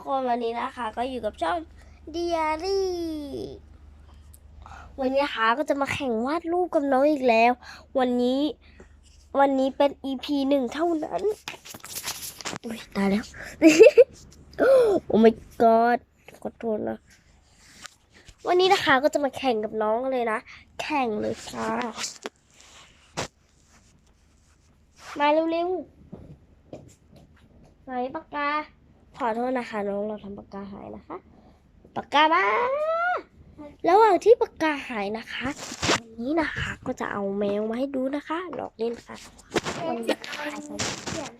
กคนวันนี้นะคะ ก็อยู่กับช่อง Diary วันนี้นะคะก็จะมาแข่งวาดรูปกับน้องอีกแล้ว วันนี้วันนี้เป็น EP หนึ่งเท่านั้นอุ้ยตายแล้ว โอ้ my god ขอโทษนะ วันนี้นะคะก็จะมาแข่งกับน้องเลยนะ แข่งเลยค่ะ มาเร็วๆไหนปากกา ขอโทษนะคะ น้องเราทำปากกาหายนะคะปากกามาระหว่างที่ปากกาหายนะคะวันนี้นะคะ ก็จะเอาแมวมาให้ดูนะคะหลอกเล่นค่ะวันนี้นะคะจะมาเขียน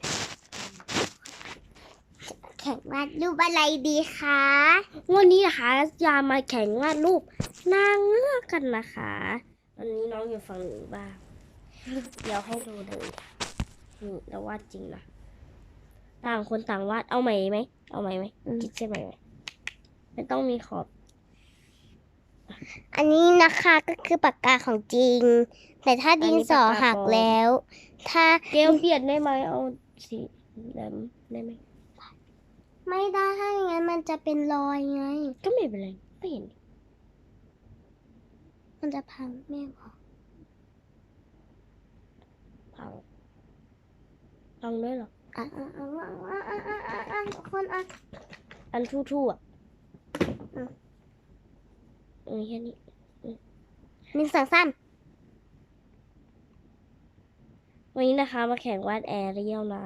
แข่งวาดรูปอะไรดีคะวันนี้นะคะจะมาแข่งวาดรูปนางเงือกกันนะคะวันนี้น้องอยู่ฝั่งหนึ่งบ้างเดี๋ยวให้ดูเลยนี่เราวาดจริงนะ ต่างคนต่างวาด เอาใหม่ไหม เอาใหม่ไหมคิดใช่ไหมไหมไม่ต้องมีขอบ อันนี้นะคะก็คือปากกาของจริง แต่ถ้าดินสอหักแล้ว ถ้าเกลเปลี่ยนได้ไหมเอาสีแหลมได้ไหมไม่ได้งั้นมันจะเป็นรอยไง ก็ไม่เป็นไรไม่เห็น มันจะพังแม่บอกพังพังด้วยเหรอ อะอะอะอะอะอะอะอะอะทุกคนอะอันทู่ๆอะอืมเออแค่นี้หนึ่งสองสามวันนี้นะคะมาแข่งวาดแอร์เรียลนะ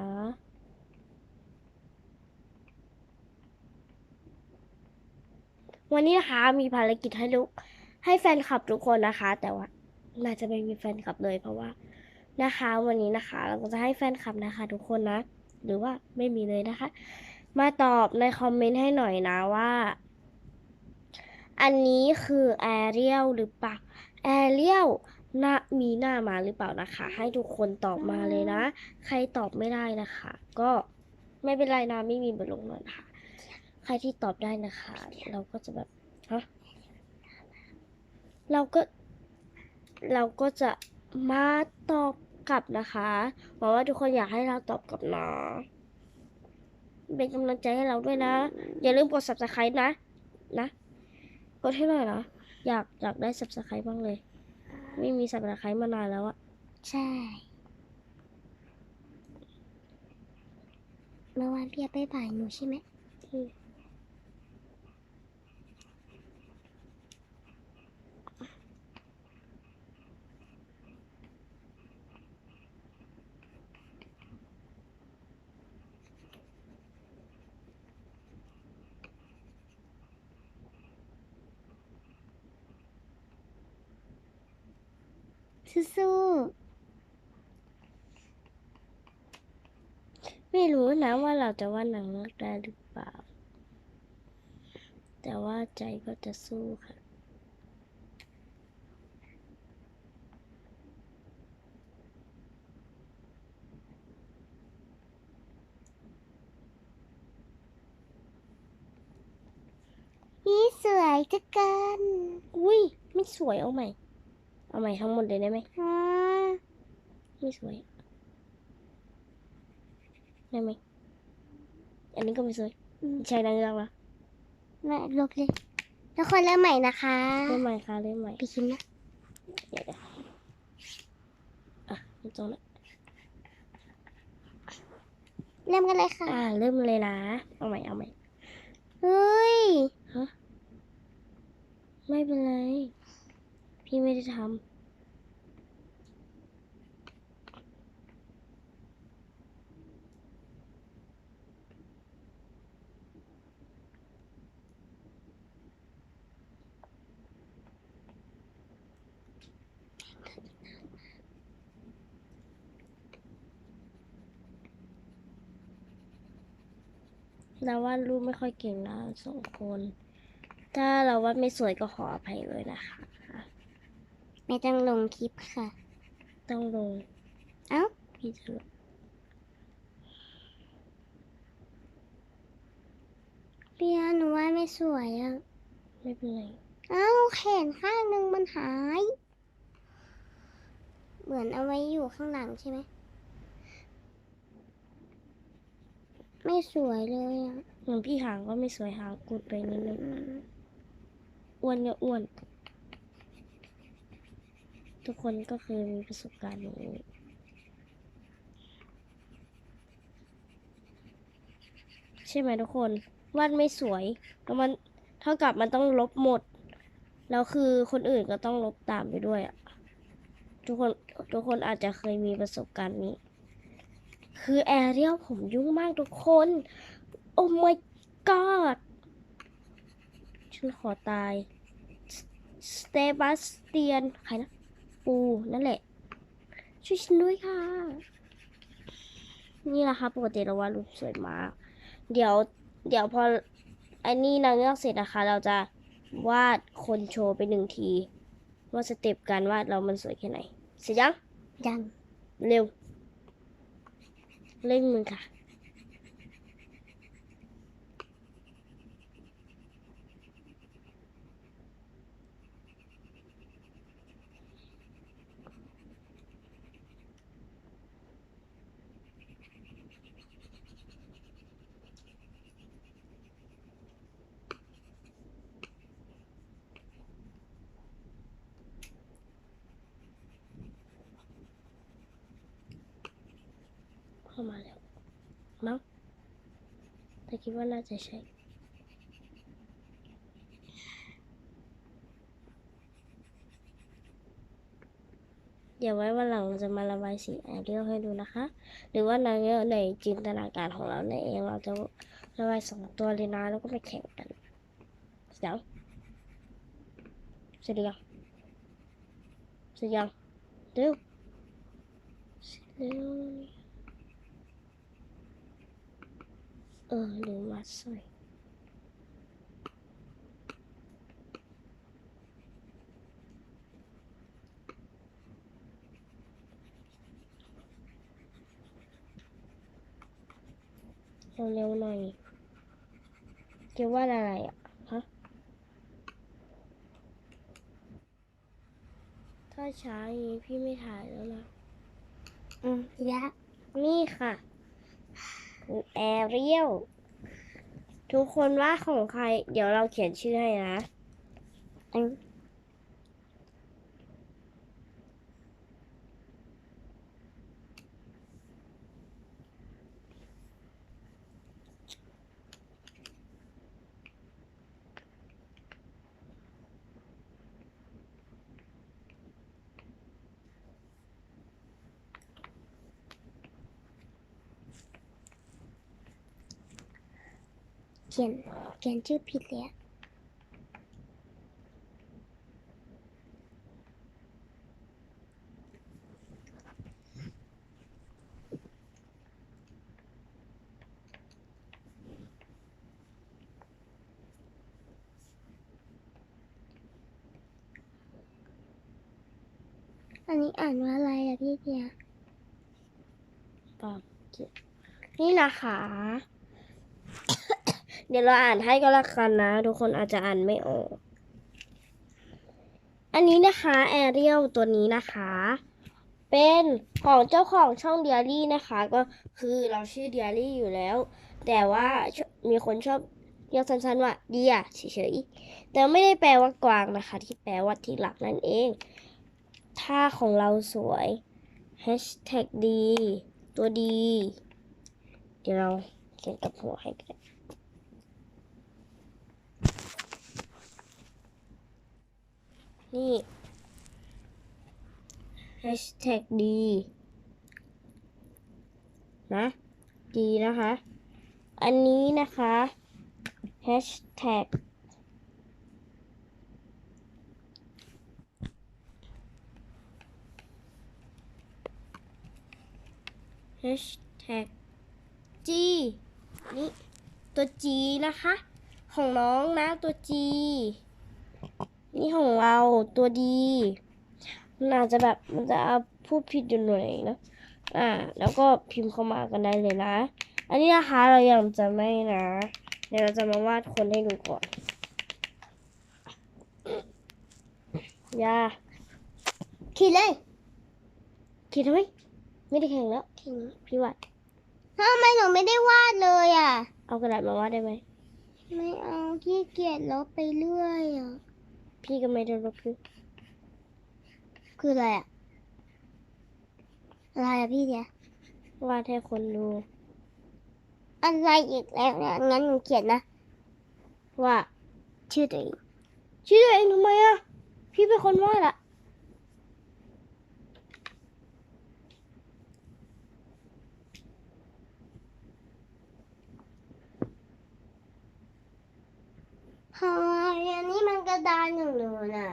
วันนี้นะคะมีภารกิจให้ลูกให้แฟนคลับทุกคนนะคะ แต่ว่าน่าจะไม่มีแฟนคลับเลยเพราะว่า นะคะ วันนี้นะคะ เราก็จะให้แฟนคลับนะคะ ทุกคนนะ หรือว่าไม่มีเลยนะคะ มาตอบในคอมเมนต์ให้หน่อยนะว่า อันนี้คือแอเรียลหรือเปล่าแอเรียลหน้ามีหน้ามาหรือเปล่านะคะ ให้ทุกคนตอบมาเลยนะ ใครตอบไม่ได้นะคะ ก็ไม่เป็นไรนะไม่มีบทลงโทษนะคะใครที่ตอบได้นะคะ เราก็จะแบบฮะเราก็ เราก็จะมาตอบ กลับนะคะหวังว่าทุกคนอยากให้เราตอบกลับนะเป็นกำลังใจให้เราด้วยนะ อย่าลืมกด subscribe นะ นะ กดให้หน่อยนะอยากอยากได้ subscribe บ้างเลย ไม่มี subscribe มานานแล้วอะใช่ เมื่อวานพี่ไปบ่ายหนูใช่ไหม อืมสู้ไม่รู้นะว่าเราจะว่าดหนังเลิกได้หรือเปล่า แต่ว่าใจก็จะสู้ค่ะๆนี่สวยจังกัน อุ้ย ไม่สวยเอาใหม่ เอาใหม่ทั้งหมดเลยได้ไหมอ่าไม่สวย ได้ไหม อันนี้ก็ไม่สวยอืมใช่นางเงือกละมาลบเลยทุกคนเริ่มใหม่นะคะเริ่มใหม่ค่ะเริ่มใหม่ไปคิมนะเดี๋ยวเดี๋ยวอะไม่ตรงนั้นเริ่มกันเลยค่ะ อ่า เริ่มเลยนะ เอาใหม่ เอาใหม่ เฮ้ย ฮะ ไม่เป็นไร พี่ไม่ได้ทำเราวาดรูปไม่ค่อยเก่งนะสองคน ถ้าเราวาดไม่สวยก็ขออภัยเลยนะคะ ไม่ต้องลงคลิปค่ะ ต้องลง เอ้าพี่จะลงเปียหนูว่าไม่สวยอะ ไม่เป็นไร เอ้าแขนข้างหนึ่งมันหาย เหมือนเอาไว้อยู่ข้างหลังใช่ไหม ไม่สวยเลยอะ เหมือนพี่หางก็ไม่สวยหางกุดไปนิดนึง อ้วนก็อ้วน ทุกคนก็เคยมีประสบการณ์อย่างนี้ใช่ไหมทุกคนวาดไม่สวยแล้วมันเท่ากับมันต้องลบหมด แล้วคือคนอื่นก็ต้องลบตามไปด้วยอะทุกคนทุกคนอาจจะเคยมีประสบการณ์นี้ คือแอเรียลผมยุ่งมากทุกคน โอ้ my god ฉันขอตายสเตบาสเตียน ใครนะ ปูนั่นแหละ ช่วยฉันด้วยค่ะ นี่แหละค่ะปกติเราวาดรูปสวยมาก เดี๋ยวเดี๋ยวพออันนี้นางเงือกเสร็จนะคะ เราจะวาดคนโชว์ไปหนึ่งที ว่าสเต็ปการวาดเรามันสวยแค่ไหน เสร็จยัง ยัง เร็ว เร่งมือค่ะ เข้ามาแล้วมั้งแต่คิดว่าน่าจะใช่เดี๋ยวไว้วันหลังเราจะมาระบายสีแอเรียลให้ดูนะคะ หรือว่านางเงือกในจินตนาการของเราในเองเราจะระบายสองตัวเลยนะแล้วก็ไปแข่งกันเสร็จยังเสร็จหรือยังเสร็จยังเร็วเสร็ว เออลืมวัดสร้อยเร็วๆหน่อยเกี่ยวว่าอะไรอะฮะถ้าช้าอย่างนี้พี่ไม่ถ่ายแล้วนะ อืมยะนี่ค่ะ แอเรียลทุกคนว่าของใคร เดี๋ยวเราเขียนชื่อให้นะ ขียนเขียนชื่อผิดเลยอะอันนี้อ่านว่าอะไรอะพี่เพียปอบเจ็ดนี่นะคะ เดี๋ยวเราอ่านให้ก็แล้วกันนะ ทุกคนอาจจะอ่านไม่ออก อันนี้นะคะแอเรียลตัวนี้นะคะ เป็นของเจ้าของช่องเดียรี่นะคะ ก็คือเราชื่อเดียรี่อยู่แล้ว แต่ว่ามีคนชอบเรียกสั้นๆว่าเดียเฉยๆแต่ไม่ได้แปลว่ากวางนะคะ ที่แปลว่าที่หลักนั่นเองถ้าของเราสวย hashtag ดี ตัวดี เดี๋ยวเราเขียนกับหัวให้กัน นี่ hashtag ดีนะดีนะคะ อันนี้นะคะ hashtag hashtag G นี่ ตัว G นะคะ ของน้องนะตัว G นี่ของเราตัวดีมันอาจจะแบบมันจะเอาพูดผิดอยู่หน่อยนะ อ่า แล้วก็พิมพ์เข้ามากันได้เลยนะ อันนี้นะคะเรายังจะไม่นะ เดี๋ยวเราจะมาวาดคนให้ดูก่อนอย่าขีดเลยคิดทำไมไม่ได้แข่งแล้วพี่วาดทำไมหนูไม่ได้วาดเลยอะ เอากระดาษมาวาดได้ไหม ไม่เอาขี้เกียจลบไปเรื่อยอะ พี่ก็ไม่ได้ลบคือคืออะไรอะอะไรอะพี่เนี่ยวาดให้คนดู อะไรอีกแล้วเนี่ยงั้นหนูเขียนนะ ว่า ชื่อตัวเอง ชื่อตัวเองทำไมอะพี่เป็นคนวาดอะ เฮ้ยอั นนี้มันกระดานของหนูน่ะ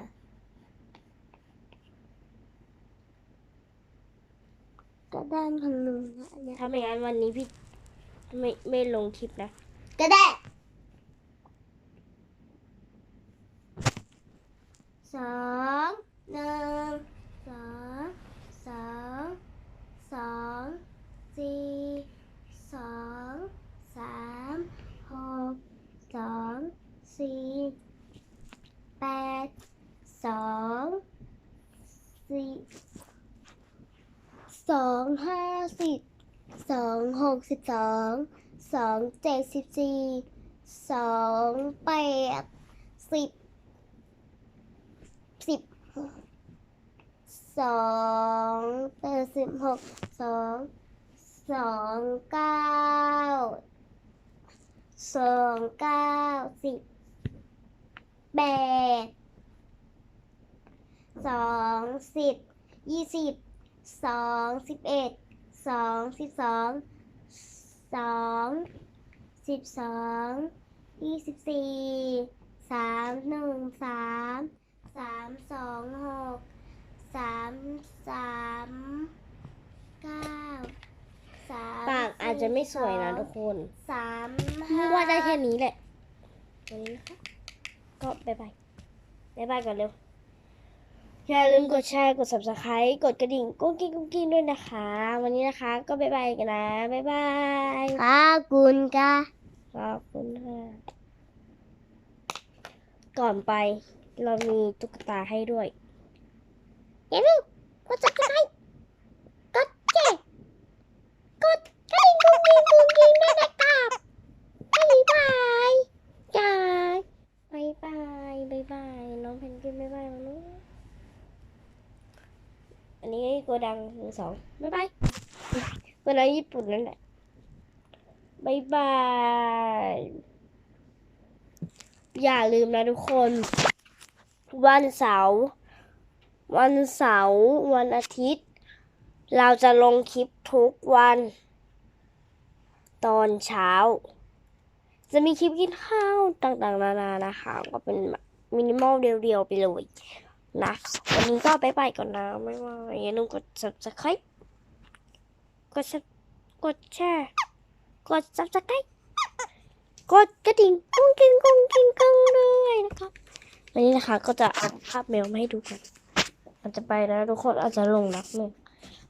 กระดานของหนูนะอันเนี้ยถ้าไม่งั้นวันนี้พี่ไม่ไม่ลงคลิปนะ ก็ได้สองหนึ่งสองสองสองสี่สองสามหกสองสี่แปดสองสี่ สองห้าสิบสองหกสิบสองสองเจ็ดสิบสี่สองแปดสิบสิบสองแปดสิบหกสองสองเก้าสองเก้าสิบแปดสองสิบยี่สิบ สองสิบเอ็ดสองสิบสองสองสิบสองยี่สิบสี่สามหนึ่งสามสามสองหกสามสามเก้าสามปากอาจจะไม่สวยนะทุกคนสามพี่วาดได้แค่นี้แหละวันนี้นะคะก็บายบายบายบายก่อนเร็ว อย่าลืมกดแชร์ กด subscribe กดกระดิ่งกุ้งกิ้งกุ้งกิ้งด้วยนะคะ วันนี้นะคะ ก็บายบายกันนะบายบาย ขอบคุณค่ะ ขอบคุณค่ะ ก่อนไปเรามีตุ๊กตาให้ด้วยอย่าลืมกด subscribe กดแชร์กดกระดิ่งกุ้งกิ้งกุ้งกิ้งด้วยนะครับบ๊ายบายจ้า บายบายบายบาย น้องเพนกวินบายบายมานุอันนี้โกดังหนึ่ง สองบายบายโกดังญี่ปุ่นนั่นแหละบายบาย อย่าลืมนะทุกคน วันเสาร์วันเสาร์วันอาทิตย์ เราจะลงคลิปทุกวัน ตอนเช้า จะมีคลิปกินข้าวต่างๆ นานานะคะ ก็เป็นแบบมินิมอลเรียวๆ ไปเลย นะ วันนี้ก็ไปไปก่อนนะไม่ว่าอย่าลืมกด subscribe กดกดแชร์ กด subscribe กดกระดิ่งกุ้งกิ้งกุ้งกิ้งกุ้งด้วยนะครับ วันนี้นะคะก็จะเอาภาพแมวมาให้ดูกัน มันจะไปแล้วทุกคนอาจจะลงนักหนึ่ง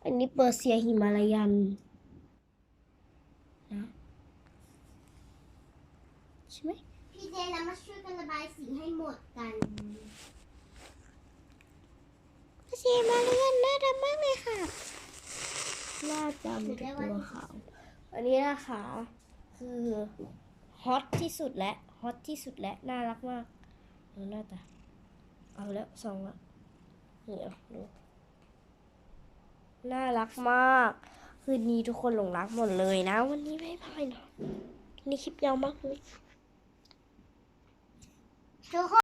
อันนี้เปอร์เซียหิมาลายันนะใช่ไหมพี่เจเรามาช่วยกันระบายสีให้หมดกัน เซียมาลายันน่ารักมากเลยค่ะ หน้าจำกับตัวขาว อันนี้นะคะ คือฮอตที่สุดและฮอตที่สุดและน่ารักมากดูหน้าตาเอาแล้วสองละเดี๋ยวดูน่ารักมาก คืนนี้ทุกคนหลงรักหมดเลยนะ วันนี้ไม่พายเนาะนี่คลิปยาวมากเลยทุกคน